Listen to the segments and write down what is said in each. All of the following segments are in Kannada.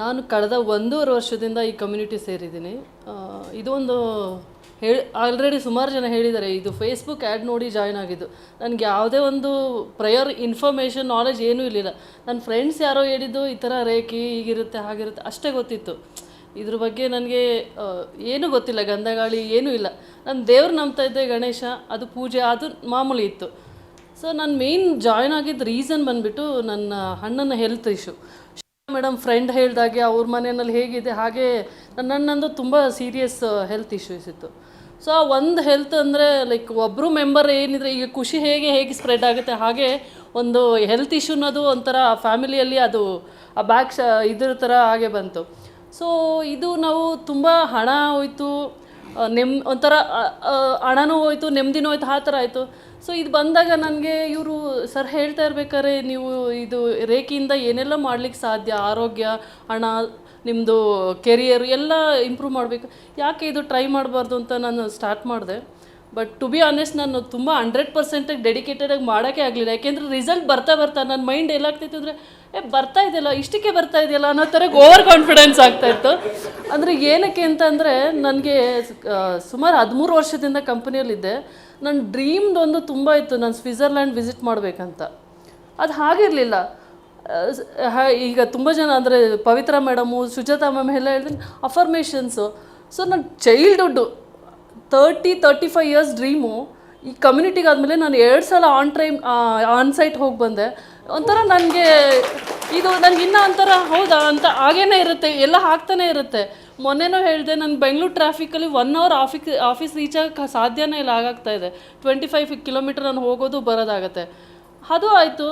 ನಾನು ಕಳೆದ ಒಂದೂವರೆ ವರ್ಷದಿಂದ ಈ ಕಮ್ಯುನಿಟಿ ಸೇರಿದ್ದೀನಿ. ಇದೊಂದು ಹೇಳಿ ಆಲ್ರೆಡಿ ಸುಮಾರು ಜನ ಹೇಳಿದ್ದಾರೆ, ಇದು ಫೇಸ್ಬುಕ್ ಆ್ಯಡ್ ನೋಡಿ ಜಾಯ್ನ್ ಆಗಿದ್ದು. ನನಗೆ ಯಾವುದೇ ಒಂದು ಪ್ರಯರ್ ಇನ್ಫಾರ್ಮೇಷನ್ ನಾಲೆಜ್ ಏನೂ ಇರಲಿಲ್ಲ. ನನ್ನ ಫ್ರೆಂಡ್ಸ್ ಯಾರೋ ಹೇಳಿದ್ದು, ಈ ಥರ ರೇಖಿ ಹೀಗಿರುತ್ತೆ, ಹಾಗಿರುತ್ತೆ, ಅಷ್ಟೇ ಗೊತ್ತಿತ್ತು. ಇದ್ರ ಬಗ್ಗೆ ನನಗೆ ಏನೂ ಗೊತ್ತಿಲ್ಲ, ಗಂಧಗಾಳಿ ಏನೂ ಇಲ್ಲ. ನಾನು ದೇವ್ರು ನಂಬ್ತಾ ಇದ್ದೆ ಗಣೇಶ, ಅದು ಪೂಜೆ ಅದು ಮಾಮೂಲಿ ಇತ್ತು. ಸೊ ನಾನು ಮೇಯ್ನ್ ಜಾಯ್ನ್ ಆಗಿದ್ದ ರೀಸನ್ ಬಂದುಬಿಟ್ಟು ನನ್ನ ಅಣ್ಣನ ಹೆಲ್ತ್ ಇಶ್ಯೂ ಮೇಡಮ್ ಫ್ರೆಂಡ್ ಹೇಳಿದಾಗೆ ಅವ್ರ ಮನೆಯಲ್ಲಿ ಹೇಗಿದೆ, ಹಾಗೆ ನನ್ನಂದು ತುಂಬ ಸೀರಿಯಸ್ ಹೆಲ್ತ್ ಇಶ್ಯೂಸ್ ಇತ್ತು. ಸೊ ಒಂದು ಹೆಲ್ತ್ ಅಂದರೆ ಲೈಕ್ ಒಬ್ಬರು ಮೆಂಬರ್ ಏನಿದ್ರೆ, ಈಗ ಖುಷಿ ಹೇಗೆ ಹೇಗೆ ಸ್ಪ್ರೆಡ್ ಆಗುತ್ತೆ, ಹಾಗೆ ಒಂದು ಹೆಲ್ತ್ ಇಶ್ಯೂನದು ಒಂಥರ ಫ್ಯಾಮಿಲಿಯಲ್ಲಿ ಅದು, ಆ ಬ್ಯಾಕ್ ಶ ಇದ್ರ ಥರ ಹಾಗೆ ಬಂತು. ಸೊ ಇದು ನಾವು ತುಂಬ ಹಣ ಹೋಯ್ತು ನೆಮ್, ಒಂಥರ ಹಣನೂ ಹೋಯ್ತು, ನೆಮ್ಮದಿನೂ ಹೋಯ್ತು, ಆ ಥರ ಆಯಿತು. ಸೊ ಇದು ಬಂದಾಗ ನನಗೆ ಇವರು, ಸರ್ ಹೇಳ್ತಾ ಇರ್ಬೇಕಾದ್ರೆ ನೀವು ಇದು ರೇಖೆಯಿಂದ ಏನೆಲ್ಲ ಮಾಡ್ಲಿಕ್ಕೆ ಸಾಧ್ಯ? ಆರೋಗ್ಯ, ಹಣ ನಿಮ್ಮದು ಕೆರಿಯರ್ ಎಲ್ಲ ಇಂಪ್ರೂವ್ ಮಾಡಬೇಕು. ಯಾಕೆ ಇದು ಟ್ರೈ ಮಾಡಬಾರ್ದು ಅಂತ ನಾನು ಸ್ಟಾರ್ಟ್ ಮಾಡಿದೆ. ಬಟ್ ಟು ಬಿ ಆನೆಸ್ಟ್ ನಾನು ತುಂಬ ಹಂಡ್ರೆಡ್ ಪರ್ಸೆಂಟಾಗಿ ಡೆಡಿಕೇಟೆಡಾಗಿ ಮಾಡೋಕ್ಕೆ ಆಗಲಿಲ್ಲ. ಯಾಕೆಂದರೆ ರಿಸಲ್ಟ್ ಬರ್ತಾ ಬರ್ತಾ ನನ್ನ ಮೈಂಡ್ ಎಲ್ಲಾಗ್ತಿತ್ತು ಅಂದರೆ, ಏ, ಬರ್ತಾ ಇದೆಯಲ್ಲ, ಇಷ್ಟಕ್ಕೆ ಬರ್ತಾ ಇದೆಯಲ್ಲ ಅನ್ನೋ ಥರ ಓವರ್ ಕಾನ್ಫಿಡೆನ್ಸ್ ಆಗ್ತಾಯಿತ್ತು ಅಂದರೆ ಏನಕ್ಕೆ ಅಂತಂದರೆ ನನಗೆ ಸುಮಾರು ಹದಿಮೂರು ವರ್ಷದಿಂದ ಕಂಪ್ನಿಯಲ್ಲಿದ್ದೆ ನನ್ನ ಡ್ರೀಮ್ದು ಒಂದು ತುಂಬ ಇತ್ತು, ನಾನು ಸ್ವಿಟ್ಜರ್ಲ್ಯಾಂಡ್ ವಿಸಿಟ್ ಮಾಡಬೇಕಂತ. ಅದು ಹಾಗಿರಲಿಲ್ಲ. ಈಗ ತುಂಬ ಜನ ಅಂದರೆ ಪವಿತ್ರ ಮೇಡಮು ಸುಜಾತಾ ಮ್ಯಾಮ್ ಎಲ್ಲ ಹೇಳಿದ್ರೆ ಅಫರ್ಮೇಷನ್ಸು ಸೊ ನನ್ನ childhood thirty thirty five years dream ಈ ಕಮ್ಯುನಿಟಿಗೆ ಆದಮೇಲೆ ನಾನು ಎರಡು ಸಲ ಆನ್ ಟೈಮ್ ಆನ್ ಸೈಟ್ ಹೋಗಿ ಬಂದೆ. ಒಂಥರ ನನಗೆ ಇದು ನನಗೆ ಇನ್ನೂ ಒಂಥರ ಹೌದಾ ಅಂತ ಹಾಗೇನೇ ಇರುತ್ತೆ, ಎಲ್ಲ ಹಾಕ್ತಾನೆ ಇರುತ್ತೆ. ಮೊನ್ನೆನೂ ಹೇಳಿದೆ ನಾನು Bengaluru ಟ್ರಾಫಿಕಲ್ಲಿ one hour office office reach ಆಗಕ್ಕೆ ಸಾಧ್ಯನೇ ಇಲ್ಲ ಆಗಾಗ್ತಾ ಇದೆ. ಟ್ವೆಂಟಿ ಫೈವ್ ಕಿಲೋಮೀಟರ್ ನಾನು ಹೋಗೋದು ಬರೋದಾಗತ್ತೆ. ಅದು ಆಯಿತು.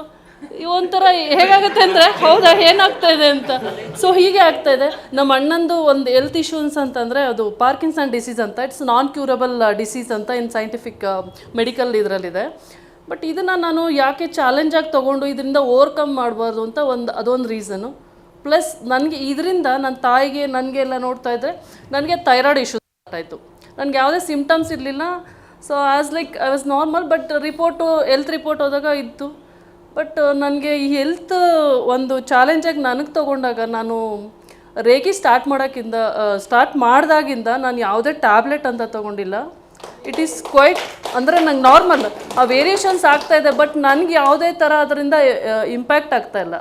ಒಂಥರ ಹೇಗಾಗುತ್ತೆ ಅಂದರೆ, ಹೌದಾ, ಏನಾಗ್ತಾ ಇದೆ ಅಂತ. ಸೊ ಹೀಗೆ ಆಗ್ತಾ ಇದೆ. ನಮ್ಮ ಅಣ್ಣಂದು ಒಂದು ಹೆಲ್ತ್ ಇಶ್ಯೂನ್ಸ್ ಅಂತಂದರೆ ಅದು ಪಾರ್ಕಿನ್ಸನ್ ಡಿಸೀಸ್ ಅಂತ. ಇಟ್ಸ್ ನಾನ್ ಕ್ಯೂರಬಲ್ ಡಿಸೀಸ್ ಅಂತ ಇನ್ ಸೈಂಟಿಫಿಕ್ ಮೆಡಿಕಲ್ ಇದರಲ್ಲಿದೆ. ಬಟ್ ಇದನ್ನು ನಾನು ಯಾಕೆ ಚಾಲೆಂಜಾಗಿ ತೊಗೊಂಡು ಇದರಿಂದ ಓವರ್ಕಮ್ ಮಾಡಬಾರ್ದು ಅಂತ ಒಂದು, ಅದೊಂದು ರೀಸನು ಪ್ಲಸ್ ನನಗೆ ಇದರಿಂದ ನನ್ನ ತಾಯಿಗೆ ನನಗೆ ಎಲ್ಲ ನೋಡ್ತಾ ಇದ್ದರೆ ನನಗೆ ಥೈರಾಯ್ಡ್ ಇಶ್ಯೂ ಆಯಿತು. ನನಗೆ ಯಾವುದೇ ಸಿಮ್ಟಮ್ಸ್ ಇರಲಿಲ್ಲ. So as like I was normal but report health report ಹೋದಾಗ ಇತ್ತು. ಬಟ್ ನನಗೆ ಈ ಹೆಲ್ತ್ ಒಂದು ಚಾಲೆಂಜಾಗಿ ನನಗೆ ತೊಗೊಂಡಾಗ ನಾನು ರೇಗಿ ಸ್ಟಾರ್ಟ್ ಮಾಡೋಕ್ಕಿಂತ ಸ್ಟಾರ್ಟ್ ಮಾಡಿದಾಗಿಂದ ನಾನು ಯಾವುದೇ ಟ್ಯಾಬ್ಲೆಟ್ ಅಂತ ತೊಗೊಂಡಿಲ್ಲ. ಇಟ್ ಈಸ್ ಕ್ವೈಟ್ ಅಂದರೆ ನಂಗೆ ನಾರ್ಮಲ್ ಆ ವೇರಿಯೇಷನ್ಸ್ ಆಗ್ತಾ ಇದೆ ಬಟ್ ನನಗೆ ಯಾವುದೇ ಥರ ಅದರಿಂದ ಇಂಪ್ಯಾಕ್ಟ್ ಆಗ್ತಾ ಇಲ್ಲ.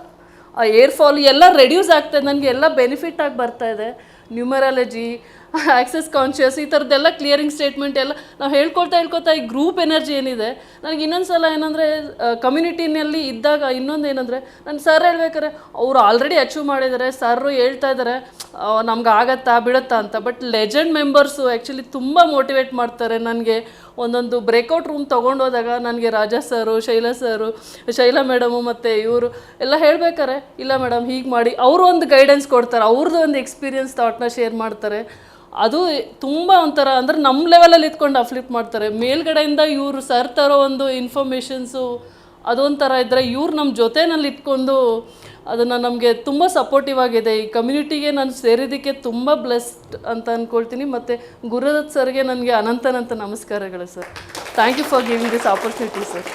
ಆ ಏರ್ ಫಾಲ್ ಎಲ್ಲ ರೆಡ್ಯೂಸ್ ಆಗ್ತಾ ಇದೆ, ನನಗೆ ಎಲ್ಲ ಬೆನಿಫಿಟ್ ಆಗಿ ಬರ್ತಾ ಇದೆ. ನ್ಯೂಮರಾಲಜಿ ಆಕ್ಸೆಸ್ ಕಾನ್ಷಿಯಸ್ ಈ ಥರದ್ದೆಲ್ಲ ಕ್ಲಿಯರಿಂಗ್ ಸ್ಟೇಟ್ಮೆಂಟ್ ಎಲ್ಲ ನಾವು ಹೇಳ್ಕೊಳ್ತಾ ಹೇಳ್ಕೊಳ್ತಾ ಈ ಗ್ರೂಪ್ ಎನರ್ಜಿ ಏನಿದೆ, ನನಗೆ ಇನ್ನೊಂದು ಸಲ ಏನಂದರೆ ಕಮ್ಯುನಿಟಿನಲ್ಲಿ ಇದ್ದಾಗ ಇನ್ನೊಂದು ಏನಂದರೆ, ನಾನು ಸರ್ ಹೇಳ್ಬೇಕಾರೆ ಅವರು ಆಲ್ರೆಡಿ ಅಚೀವ್ ಮಾಡಿದ್ದಾರೆ ಸರ್ರು ಹೇಳ್ತಾ ಇದ್ದಾರೆ ನಮ್ಗೆ ಆಗತ್ತಾ, ಬಿಡುತ್ತಾ ಅಂತ ಬಟ್ ಲೆಜೆಂಡ್ ಮೆಂಬರ್ಸು ಆ್ಯಕ್ಚುಲಿ ತುಂಬ ಮೋಟಿವೇಟ್ ಮಾಡ್ತಾರೆ ನನಗೆ. ಒಂದೊಂದು ಬ್ರೇಕೌಟ್ ರೂಮ್ ತೊಗೊಂಡೋದಾಗ ನನಗೆ Raja sir, Shaila sir, Shaila madam ಮತ್ತು ಇವರು ಎಲ್ಲ ಹೇಳ್ಬೇಕಾರೆ, ಇಲ್ಲ ಮೇಡಮ್ ಹೀಗೆ ಮಾಡಿ. ಅವರು ಒಂದು ಗೈಡೆನ್ಸ್ ಕೊಡ್ತಾರೆ ಅವ್ರದ್ದು ಒಂದು ಎಕ್ಸ್ಪೀರಿಯನ್ಸ್ ಥಾಟ್ನ ಶೇರ್ ಮಾಡ್ತಾರೆ. ಅದು ತುಂಬ ಒಂಥರ ಅಂದರೆ ನಮ್ಮ ಲೆವೆಲಲ್ಲಿ ಇದ್ಕೊಂಡು ಅಫ್ಲಿಪ್ ಮಾಡ್ತಾರೆ. ಮೇಲ್ಗಡೆಯಿಂದ ಇವರು ಸರ್ ತರೋ ಒಂದು ಇನ್ಫಾರ್ಮೇಷನ್ಸು ಅದೊಂಥರ ಇದ್ದರೆ ಇವ್ರು ನಮ್ಮ ಜೊತೆನಲ್ಲಿ ಇಟ್ಕೊಂಡು ಅದನ್ನು ನಮಗೆ ತುಂಬ ಸಪೋರ್ಟಿವ್ ಆಗಿದೆ. ಈ ಕಮ್ಯುನಿಟಿಗೆ ನಾನು ಸೇರಿದ್ದಕ್ಕೆ ತುಂಬ ಬ್ಲೆಸ್ಡ್ ಅಂತ ಅಂದ್ಕೊಳ್ತೀನಿ ಮತ್ತು ಗುರುದತ್ ಸರ್ಗೆ ನನಗೆ ಅನಂತನಂತ ನಮಸ್ಕಾರಗಳು sir thank you for giving this opportunity sir